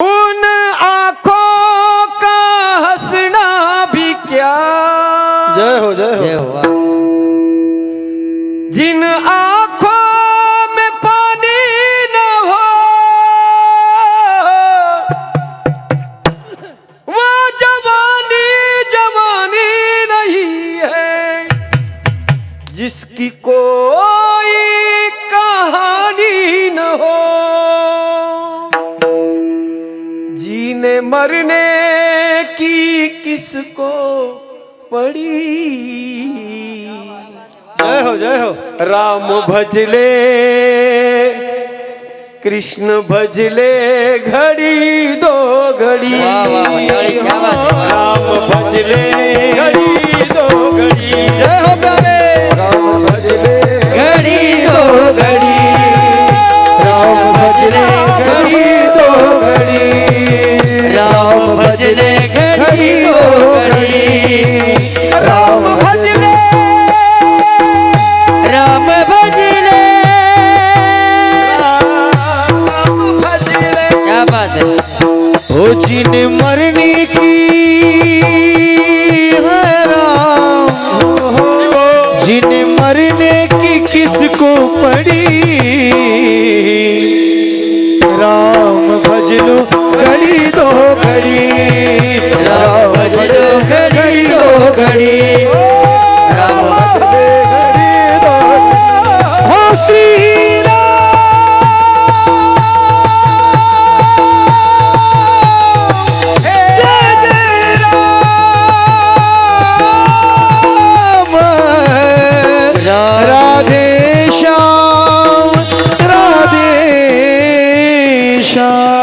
उन आँखों का हंसना भी क्या? जय हो जय हो। जय हो जिन आँखों में पानी न हो वो जवानी जवानी नहीं है। जिसकी कोई जीने मरने की किसको पड़ी? जय हो जय हो। राम भजले कृष्ण भजले घड़ी दो घड़ी। है। राम भजले राम भजले घड़ी दो घड़ी। राम भजले राम भजले राम भजले क्या बात है? ओ जिन मरने की है राम जिन मरने की किसको पड़ी ઘડી રામ હો શ્રી राधे श्याम राधे श्याम